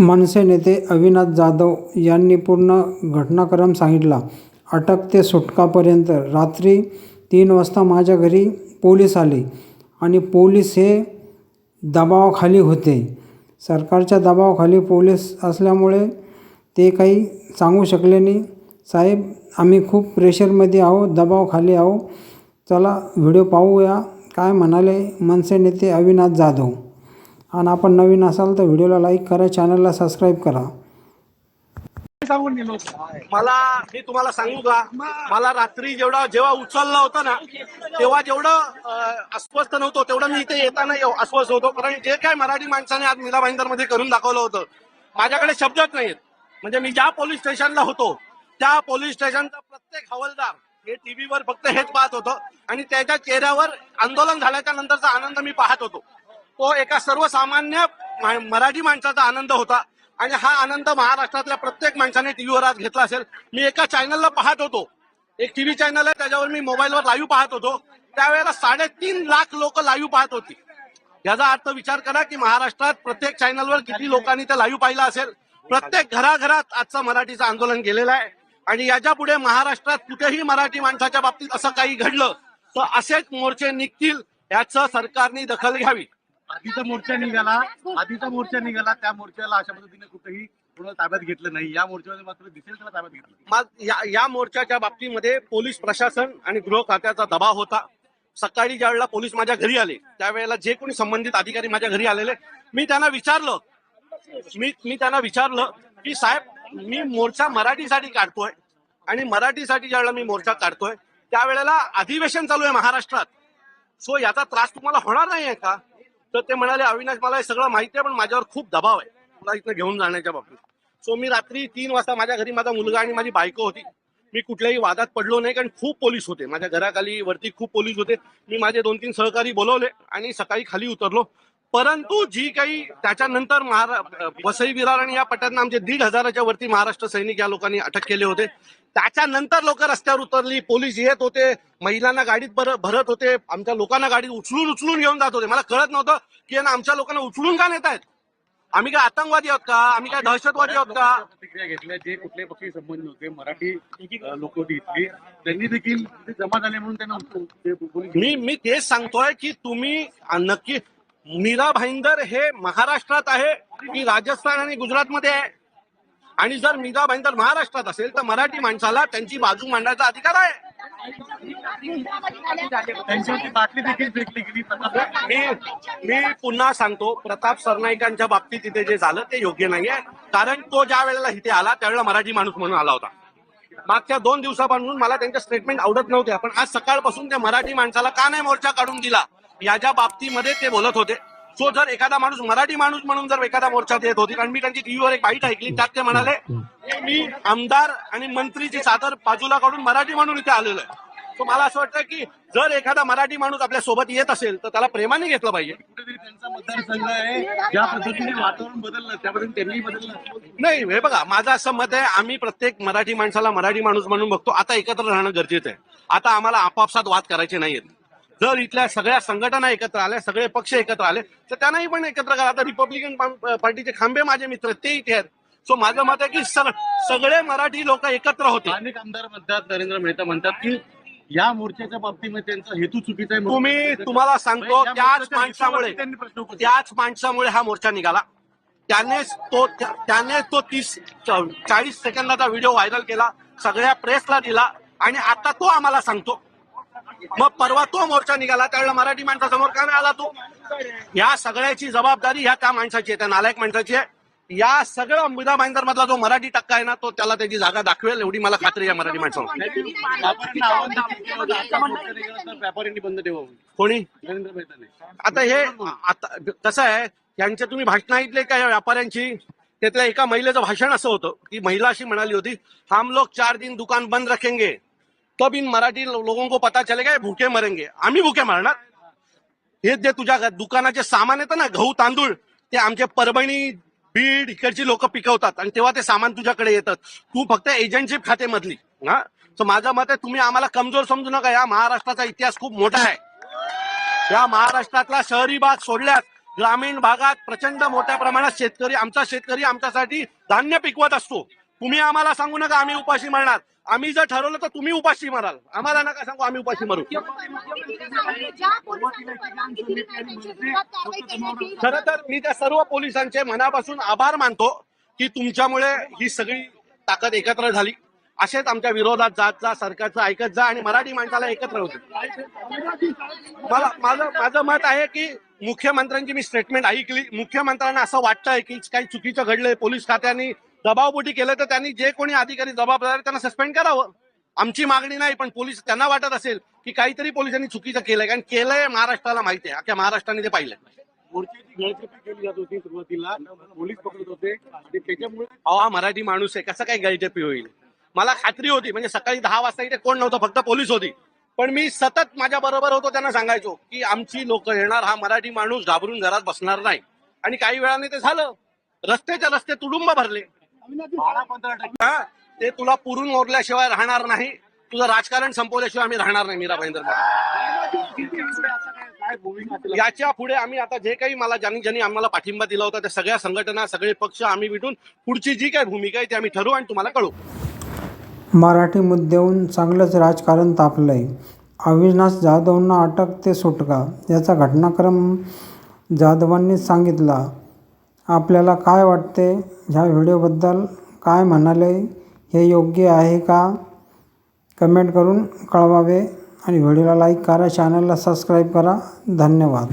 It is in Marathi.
मनसे नेते अविनाश जाधव यांनी पूर्ण घटनाक्रम सांगितला. अटक ते सुटकापर्यंत रात्री तीन वाजता माझ्या घरी पोलीस आले आणि पोलीस हे दबावाखाली होते. सरकारच्या दबावाखाली पोलीस असल्यामुळे ते काही सांगू शकले नाही. साहेब आम्ही खूप प्रेशरमध्ये आहो दबावाखाली आहो चला व्हिडिओ पाहूया. काय म्हणाले मनसे नेते अविनाश जाधव? आणि आपण नवीन असाल तर व्हिडिओला लाईक करा चॅनलला सबस्क्राईब करा. सांगून गेलो? मला मी तुम्हाला सांगू का? मला रात्री जेवढा जेव्हा उचललं होतं ना तेव्हा जेवढं अस्वस्थ नव्हतो तेवढं मी इथे येताना अस्वस्थ होतो. कारण जे काय मराठी माणसाने आज मीरा भाईंदरमध्ये करून दाखवलं होतं माझ्याकडे शब्दच नाहीत म्हणजे मी ज्या पोलीस स्टेशनला होतो त्या पोलीस स्टेशनचा प्रत्येक हवालदार हे टीव्हीवर फक्त हेच पाहत होतं आणि त्याच्या चेहऱ्यावर आंदोलन झाल्याच्या नंतरचा आनंद मी पाहत होतो. तो एका सर्वसामान्य मराठी माणसाचा आनंद होता. आणि हा आनंद महाराष्ट्रातल्या प्रत्येक माणसाने टीव्हीवर आज घेतला असेल. मी एका चॅनलला पाहत होतो. एक टीव्ही चॅनल आहे त्याच्यावर मी मोबाईलवर लाईव्ह पाहत होतो. त्यावेळेला साडेतीन लाख लोक लाईव्ह पाहत होती. याचा अर्थ विचार करा की महाराष्ट्रात प्रत्येक चॅनलवर किती लोकांनी ते लाईव्ह पाहिलं असेल. प्रत्येक घराघरात आजचं मराठीचं आंदोलन केलेलं आहे. आणि याच्यापुढे महाराष्ट्रात कुठेही मराठी माणसाच्या बाबतीत असं काही घडलं तर असेच मोर्चे निघतील याचं सरकारने दखल घ्यावी. आधीचा मोर्चा निघाला आधीचा मोर्चा निघाला त्या मोर्चाला अशा पद्धतीने कुठेही कोणाला ताब्यात घेतलं नाही. या मोर्चामध्ये मात्र दिसेल त्याला ताब्यात घेतलं मग या या मोर्चाच्या बाबतीमध्ये पोलीस प्रशासन आणि गृह खात्याचा दबाव होता. सकाळी ज्या वेळेला पोलीस माझ्या घरी आले त्यावेळेला जे कोणी संबंधित अधिकारी माझ्या घरी आलेले मी त्यांना विचारलं. मी मी त्यांना विचारलं की साहेब मी मोर्चा मराठीसाठी काढतोय आणि मराठीसाठी ज्यावेळेला मी मोर्चा काढतोय त्यावेळेला अधिवेशन चालू आहे महाराष्ट्रात. सो याचा त्रास तुम्हाला होणार नाही आहे का? तर ते म्हणाले अविनाश मला हे सगळं माहिती आहे पण माझ्यावर खूप दबाव आहे. मला इथनं घेऊन जाण्याच्या बाबतीत. सो मी रात्री तीन वाजता माझ्या घरी माझा मुलगा आणि माझी बायको होती. मी कुठल्याही वादात पडलो नाही कारण खूप पोलीस होते. माझ्या घराखाली वरती खूप पोलीस होते. मी माझे दोन तीन सहकारी बोलवले आणि सकाळी खाली उतरलो. परंतु जी काही त्याच्यानंतर महारा वसई विरार आणि या पट्ट्यातनं आमचे दीड हजाराच्या वरती महाराष्ट्र सैनिक या लोकांनी अटक केले होते. त्याच्यानंतर लोक रस्त्यावर उतरली पोलीस येत होते महिलांना गाडीत भर- भरत होते आमच्या लोकांना गाडीत उचलून उचलून घेऊन जात होते. मला कळत नव्हतं की यांना आमच्या लोकांना उचलून का नेत आहेत? आम्ही काय आतंकवादी आहोत का? आम्ही काय दहशतवादी आहोत का? प्रतिक्रिया घेतल्या जे कुठल्याही पक्षी संबंध होते मराठी लोक होती इथली त्यांनी देखील जमा झाले म्हणून त्यांना मी मी तेच सांगतोय की तुम्ही नक्की मीरा भाईंदर हे महाराष्ट्रात आहे की राजस्थान आणि गुजरातमध्ये आहे. आणि जर मीरा भाईंदर महाराष्ट्रात असेल तर मराठी माणसाला त्यांची बाजू मांडायचा अधिकार आहे. मी मी पुन्हा सांगतो प्रताप सरनाईकांच्या बाबतीत इथे जे झालं ते योग्य नाहीये. कारण तो ज्या वेळेला इथे आला त्यावेळेला मराठी माणूस म्हणून आला होता. मागच्या दोन दिवसापासून मला त्यांचे स्टेटमेंट आवडत नव्हते पण आज सकाळपासून त्या मराठी माणसाला का नाही मोर्चा काढून दिला? याच्या बाबतीमध्ये ते बोलत होते. सो जर एखादा माणूस मराठी माणूस म्हणून जर एखादा मोर्चात येत होती कारण मी त्यांची टीव्हीवर एक बाईट ऐकली त्यात ते म्हणाले मी आमदार आणि मंत्रीची चादर बाजूला काढून मराठी म्हणून इथे आलेलो आहे. सो मला असं वाटतं की जर एखादा मराठी माणूस आपल्यासोबत येत असेल तर त्याला प्रेमाने घेतलं पाहिजे. कुठेतरी त्यांचा मतदारसंघ आहे ज्या पद्धतीने वातावरण बदललं त्या पद्धतीने त्यांनी बदललं. नाही हे बघा माझं असं मत आहे आम्ही प्रत्येक मराठी माणसाला मराठी माणूस म्हणून बघतो. आता एकत्र राहणं गरजेचं आहे. आता आम्हाला आपापसात वाद करायचे नाहीयेत. जर इथल्या सगळ्या संघटना एकत्र आल्या सगळे पक्ष एकत्र आले तर त्यांनाही पण एकत्र करा. आता रिपब्लिकन पार्टीचे खांबे माझे मित्र ते इथे आहेत. सो माझं मत आहे की सग- सगळे मराठी लोक एकत्र होते. अनेक आमदार म्हणतात नरेंद्र मेहता म्हणतात की या मोर्चाच्या बाबतीमध्ये त्यांचा हेतू चुकीचा आहे तुम्ही तुम्हाला सांगतो या त्याच माणसामुळे त्याच माणसामुळे हा मोर्चा निघाला. त्यानेच तो त्या- त्याने तो तीस चाळीस सेकंदाचा व्हिडिओ व्हायरल केला सगळ्या प्रेसला दिला आणि आता तो आम्हाला सांगतो. मग परवा तो मोर्चा निघाला त्यावेळेला मराठी माणसासमोर का नाही आला तो? या सगळ्याची जबाबदारी ह्या त्या माणसाची आहे त्या नालायक माणसाची आहे. या सगळं मुदा भाईंदर मधला जो मराठी टक्का आहे ना तो त्याला त्याची जागा दाखवेल एवढी मला खात्री आहे मराठी माणसावर. व्यापाऱ्यांनी बंद ठेवा कोणी? आता हे आता कसं आहे यांचे तुम्ही भाषण ऐकले का या व्यापाऱ्यांची? त्यातल्या एका महिलेचं भाषण असं होतं की महिला अशी म्हणाली होती हम लोग चार दिन दुकान बंद रखेंगे. तब इन मराठी लोगों को पता चलेगा भूके भूखे मरेंगे। आम्ही भूखे मरणार। हे जे तुझ्या दुकानाचे सामान येतं ना गहू तांदूळ ते आमचे परभणी बीड इकडची लोक पिकवतात आणि तेव्हा ते सामान तुझ्याकडे येतात. तू फक्त एजंटशिप खाते मधली हा? तर माझं मत आहे तुम्ही आम्हाला कमजोर समजू नका. या महाराष्ट्राचा इतिहास खूप मोठा आहे. या महाराष्ट्रातला शहरी भाग सोडल्यास ग्रामीण भागात प्रचंड मोठ्या प्रमाणात शेतकरी आमचा शेतकरी आमच्यासाठी धान्य पिकवत असतो. तुम्ही आम्हाला सांगू नका आम्ही उपाशी मरणार. आम्ही जर ठरवलं तर तुम्ही उपाशी मराल. आम्हाला नका सांगू आम्ही उपाशी मरू. खर तर मी त्या सर्व पोलिसांचे मनापासून आभार मानतो की तुमच्यामुळे ही सगळी ताकद एकत्र झाली. असेच आमच्या विरोधात जात जा सरकारचं ऐकत जा आणि मराठी माणसाला एकत्र होते मला माझं माझं मत आहे की मुख्यमंत्र्यांची मी स्टेटमेंट ऐकली. मुख्यमंत्र्यांना असं वाटतंय की काही चुकीचं घडलंय. पोलीस खात्याने दबावपोटी केलं तर त्यांनी जे कोणी अधिकारी जबाबदार त्यांना सस्पेंड करावं. आमची मागणी नाही पण पोलीस त्यांना वाटत असेल की काहीतरी पोलिसांनी चुकीचं केलंय. कारण केलंय महाराष्ट्राला माहिती आहे. अख्ख्या महाराष्ट्राने ते पाहिलंय. मोर्चाची गळचेपी केली जात होती सुरुवातीला. पोलीस पकडत होते. आणि त्याच्यामुळे अहो हा मराठी माणूस आहे. कसं काय गळचेपी होईल? मला खात्री होती. म्हणजे सकाळी दहा वाजता इथे कोण नव्हतं फक्त पोलीस होती. पण मी सतत माझ्या बरोबर होतो त्यांना सांगायचो की आमची लोक येणार हा मराठी माणूस घाबरून घरात बसणार नाही. आणि काही वेळाने ते झालं. रस्त्याच्या रस्ते तुडुंब भरले. ते तुला पुरून ओरल्याशिवाय राहणार नाही. तुझं राजकारण संपवल्याशिवाय आम्ही राहणार नाही मीरा भाईंदर याच्यापुढे आम्ही आता जे काही मला ज्यांनी ज्यांनी आम्हाला पाठिंबा दिला होता त्या सगळ्या संघटना सगळे पक्ष आम्ही भेटून पुढची जी काही भूमिका आहे ती आम्ही ठरवू आणि तुम्हाला कळू मराठी मुद्द्याहून चांगलंच राजकारण तापलंय. अविनाश जाधवना अटक ते सुटका याचा घटनाक्रम जाधवांनी सांगितला. आपल्याला काय वाटते? ह्या व्हिडिओबद्दल काय म्हणाले? हे योग्य आहे का? कमेंट करून कळवावे आणि व्हिडिओला लाईक करा चॅनलला सबस्क्राईब करा. धन्यवाद.